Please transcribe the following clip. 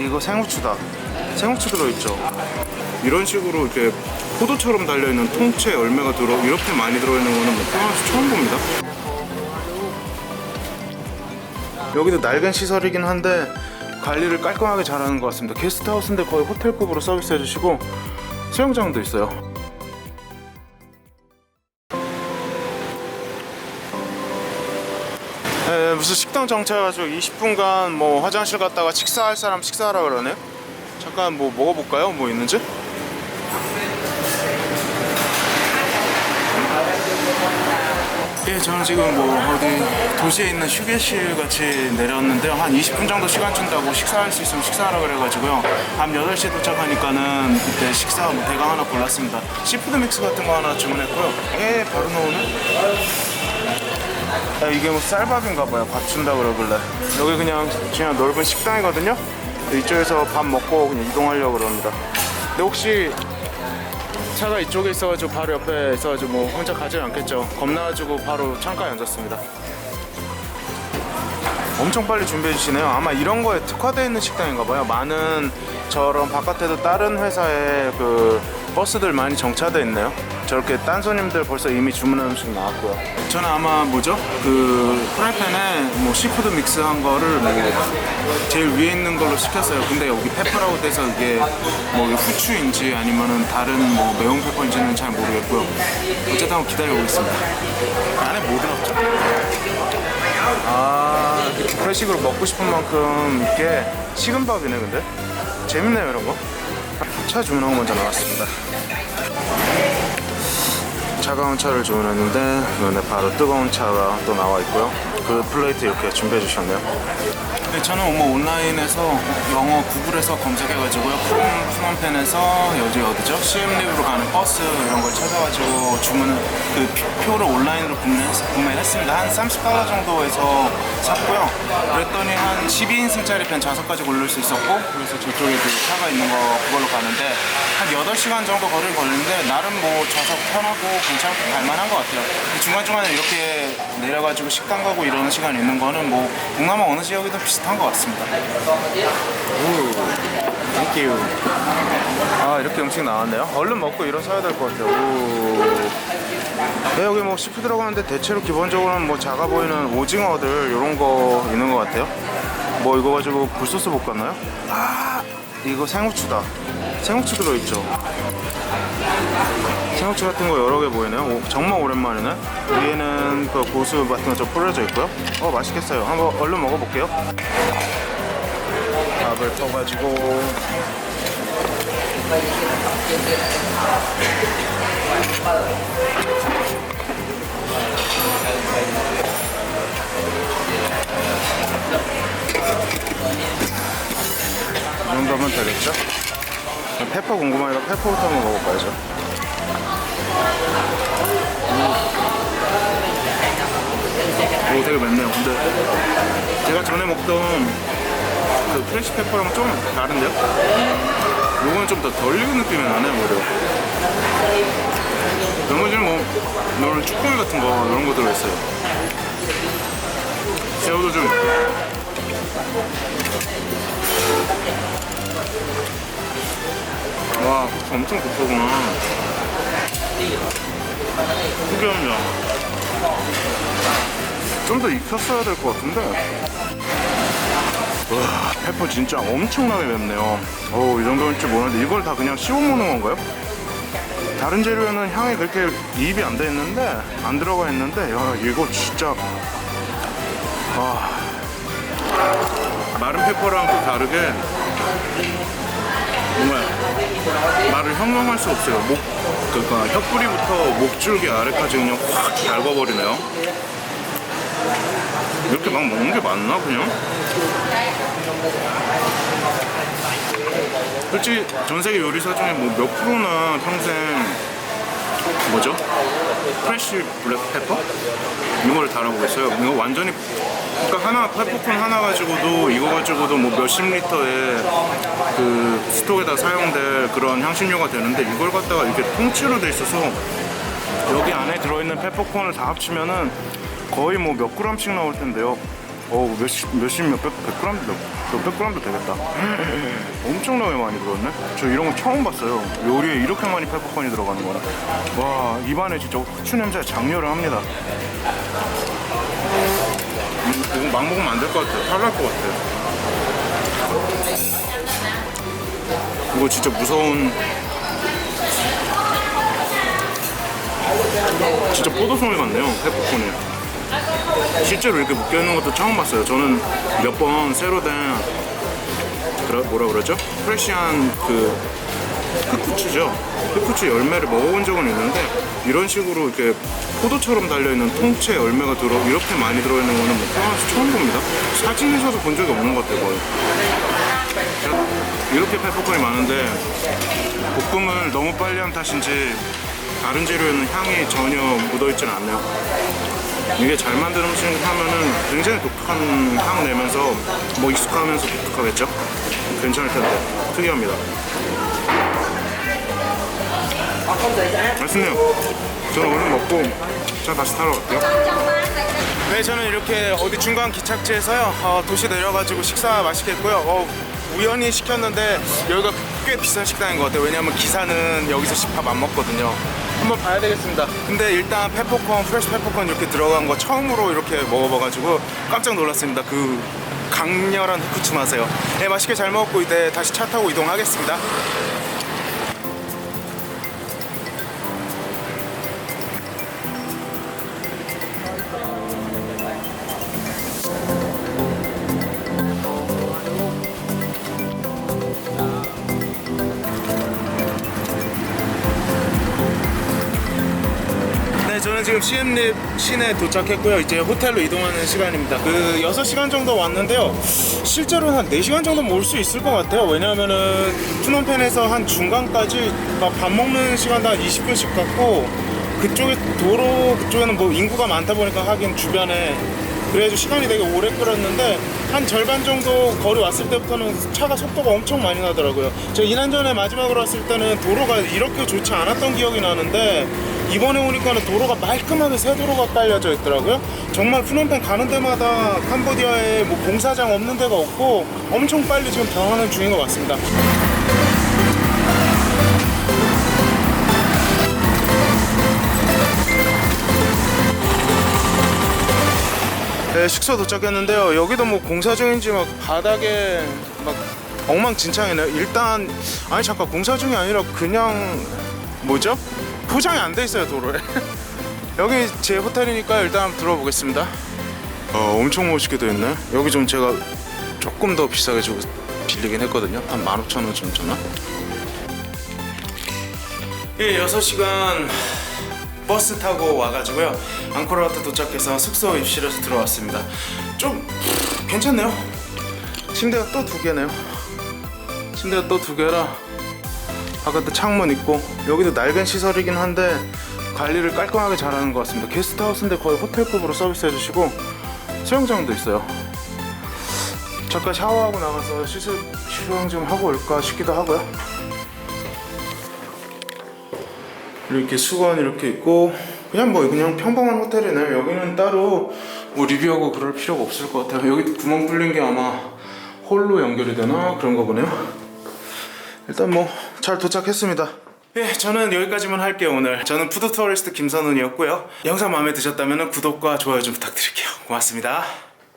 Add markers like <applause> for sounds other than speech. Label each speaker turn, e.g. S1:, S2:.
S1: 이거 생후추다. 생후추 들어있죠. 이런 식으로 이렇게 포도처럼 달려있는 통째 열매가 들어 이렇게 많이 들어있는 거는 뭐 태어나서 처음 봅니다. 여기도 낡은 시설이긴 한데 관리를 깔끔하게 잘하는 것 같습니다. 게스트하우스인데 거의 호텔급으로 서비스 해주시고 수영장도 있어요. 에, 무슨 식당 정차해가지고 20분간 뭐 화장실 갔다가 식사할 사람 식사하라 그러네요. 잠깐 뭐 먹어볼까요? 뭐 있는지? 예, 저는 지금 뭐 어디 도시에 있는 휴게실 같이 내렸는데요. 한 20분 정도 시간 준다고 식사할 수 있으면 식사하라 그래가지고요. 밤 8시에 도착하니까는 그때 식사 뭐 대강 하나 골랐습니다. 시푸드 믹스 같은 거 하나 주문했고요. 예, 바로 나오네. 아, 이게 뭐 쌀밥인가 봐요. 밥 준다 그러길래. 여기 그냥 그냥 넓은 식당이거든요. 이쪽에서 밥 먹고 그냥 이동하려고 그럽니다. 근데 혹시 차가 이쪽에 있어가지고 바로 옆에 있어가지고 뭐 혼자 가진 않겠죠. 겁나가지고 바로 창가에 앉았습니다. 엄청 빨리 준비해 주시네요. 아마 이런 거에 특화되어 있는 식당인가 봐요. 많은 저런 바깥에도 다른 회사의 그 버스들 많이 정차돼 있네요. 저렇게 딴 손님들 벌써 이미 주문한 음식 나왔고요. 저는 아마 뭐죠? 그 프라이팬에 뭐 시푸드 믹스한 거를 뭐 제일 위에 있는 걸로 시켰어요. 근데 여기 페퍼라고 돼서 이게 뭐 후추인지 아니면은 다른 뭐 매운 페퍼인지는 잘 모르겠고요. 어쨌든 한번 기다려 보겠습니다. 안에 뭐 들었죠? 아 이렇게 프레식으로 먹고 싶은 만큼 이게 식은 밥이네 근데 재밌네요 이런 거. 차 주문한 거 먼저 나왔습니다. 차가운 차를 주문했는데 이번에 바로 뜨거운 차가 또 나와 있고요. 그 플레이트 이렇게 준비해 주셨네요. 네, 저는 뭐 온라인에서 영어 구글에서 검색해가지고요. 푸놈, 푸놈펜에서 여기 어디죠? CM립으로 가는 버스 이런 걸 찾아가지고 주문을 그 표- 표를 온라인으로 구매했, 구매했습니다. 한 30달러 정도에서 샀고요. 그랬더니 한 12인승짜리 편 5가지 고를 수 있었고 그래서 저쪽에 그 차가 있는 거 그걸로 가는데 한 8시간 정도 거리를 걸리는데 나름 뭐 좌석 편하고 괜찮고 갈만한 것 같아요. 중간중간에 이렇게 내려가지고 식당 가고 이 러는 시간 있는 거는 뭐 동남아 어느 지역이든 비슷한 것 같습니다. 오, 땡큐. 아 이렇게 음식 나왔네요. 얼른 먹고 일어서야 될 것 같아요. 오. 네, 여기 뭐 시푸드라고 하는데 대체로 기본적으로는 뭐 작아 보이는 오징어들 이런 거 있는 것 같아요. 뭐 이거 가지고 굴소스 볶았나요? 아 이거 생후추다. 생후추 들어있죠. 생후추 같은 거 여러 개 보이네요. 오, 정말 오랜만이네. 위에는 그 고수 같은 거 좀 뿌려져 있고요. 어 맛있겠어요. 한번 얼른 먹어볼게요. 밥을 떠가지고 이 정도면 되겠죠? 페퍼 궁금하니까 페퍼부터 한번 먹어봐야죠. 오, 되게 맵네요. 근데 제가 전에 먹던 그 프레시 페퍼랑 좀 다른데요? 요거는 좀 더 덜 익은 느낌이 나네요, 오히려. 나머지는 뭐, 이런 쭈꾸미 같은 거, 이런 거 들어있어요. 새우도 좀. 와, 엄청 고프구나. 특이합니다. 좀더 익혔어야 될 것 같은데. 와, 페퍼 진짜 엄청나게 맵네요. 오, 이 정도일 줄 몰랐는데 이걸 다 그냥 씹어 먹는 건가요? 다른 재료에는 향이 그렇게 이입이 안 돼 있는데 안 들어가 있는데 야 이거 진짜 아 마른 페퍼랑 또 다르게 정말 말을 형용할 수 없어요. 목 그러니까 혀뿌리부터 목줄기 아래까지 그냥 확 얇아버리네요. 이렇게 막 먹는 게 맞나 그냥? 솔직히 전 세계 요리사 중에 뭐 몇 프로나 평생 뭐죠? 프레쉬 블랙 페퍼? 이거를 달아보겠어요. 이거 완전히 그러니까 하나 페퍼콘 하나 가지고도 이거 가지고도 뭐 몇십 리터의 그 스톡에다 사용될 그런 향신료가 되는데 이걸 갖다가 이렇게 통째로 돼 있어서 여기 안에 들어있는 페퍼콘을 다 합치면은 거의 뭐 몇 그램씩 나올 텐데요. 어우 몇십 몇십 몇백 백 그램 몇, 몇백 그램도 되겠다. <laughs> 엄청나게 많이 들었네. 저 이런 거 처음 봤어요. 요리에 이렇게 많이 페퍼콘이 들어가는 거는. 와 입안에 진짜 후추 냄새 장렬을 합니다. 음, 이거 막 먹으면 안 될 것 같아. 탈날 것 같아. 이거 진짜 무서운. 진짜 포도송이 같네요. 페퍼콘이. 실제로 이렇게 묶여 있는 것도 처음 봤어요. 저는 몇 번 새로 된 뭐라 그러죠? 프레시한 그 흑후추죠. 흑후추 열매를 먹어본 적은 있는데 이런 식으로 이렇게 포도처럼 달려 있는 통째 열매가 들어 이렇게 많이 들어 있는 거는 뭐 태어나서 처음 봅니다. 사진에서도 본 적이 없는 것 같아요. 거의. 이렇게 페퍼콘이 많은데 볶음을 너무 빨리 한 탓인지 다른 재료에는 향이 전혀 묻어있지는 않네요. 이게 잘 만든 음식 하면은 굉장히 독특한 향 내면서 뭐 익숙하면서 독특하겠죠? 괜찮을 텐데 특이합니다. 맛있네요. 저는 얼른 먹고 자 다시 타러 갈게요. 네, 저는 이렇게 어디 중간 기착지에서요 어, 도시 내려가지고 식사 맛있게 했고요. 어, 우연히 시켰는데 여기가 꽤 비싼 식당인 것 같아요. 왜냐면 기사는 여기서 식밥 안 먹거든요. 한번 봐야 되겠습니다. 근데 일단 페퍼콘, 프레시 페퍼콘 이렇게 들어간 거 처음으로 이렇게 먹어봐가지고 깜짝 놀랐습니다. 그 강렬한 후추 맛에요. 네, 맛있게 잘 먹었고 이제 다시 차 타고 이동하겠습니다. 지금 시엠립 시내에 도착했고요. 이제 호텔로 이동하는 시간입니다. 그 6시간 정도 왔는데요. 실제로는 한 4시간 정도면 올수 있을 것 같아요. 왜냐하면은 푸놈펜에서 한 중간까지 막밥 먹는 시간도 한 20분씩 갔고 그쪽에 도로 그쪽에는 뭐 인구가 많다 보니까 하긴 주변에 그래가지고 시간이 되게 오래 끌었는데 한 절반 정도 거리 왔을 때부터는 차가 속도가 엄청 많이 나더라고요. 제가 2년 전에 마지막으로 왔을 때는 도로가 이렇게 좋지 않았던 기억이 나는데 이번에 오니까는 도로가 말끔하게 새 도로가 깔려져 있더라고요. 정말 프놈펜 가는 데마다 캄보디아에 뭐 공사장 없는 데가 없고 엄청 빨리 지금 변하는 중인 것 같습니다. 네, 숙소 도착했는데요. 여기도 뭐 공사 중인지 막 바닥에 막 엉망진창이네요. 일단 아니 잠깐 공사 중이 아니라 그냥 뭐죠? 포장이 안 돼 있어요 도로에. <laughs> 여기 제 호텔이니까 일단 들어보겠습니다. 어, 엄청 멋있게 돼 있네. 여기 좀 제가 조금 더 비싸게 주고 빌리긴 했거든요. 한 15,000원 좀 줬나? 예, 6시간 버스 타고 와가지고요 앙코르와트 도착해서 숙소 입실에서 들어왔습니다 좀 괜찮네요 침대가 또 두 개네요 침대가 또 두 개라 바깥에 창문 있고 여기도 낡은 시설이긴 한데 관리를 깔끔하게 잘하는 것 같습니다. 게스트하우스인데 거의 호텔급으로 서비스 해 주시고 수영장도 있어요. 잠깐 샤워하고 나가서 씻을 수영 좀 하고 올까 싶기도 하고요. 이렇게 수건 이렇게 있고 그냥 뭐 그냥 평범한 호텔이네요. 여기는 따로 뭐 리뷰하고 그럴 필요가 없을 것 같아요. 여기 구멍 뚫린 게 아마 홀로 연결이 되나? 그런가 보네요 일단 뭐 잘 도착했습니다. 예, 저는 여기까지만 할게요 오늘. 저는 푸드 투어리스트 김선훈이었고요. 영상 마음에 드셨다면 구독과 좋아요 좀 부탁드릴게요. 고맙습니다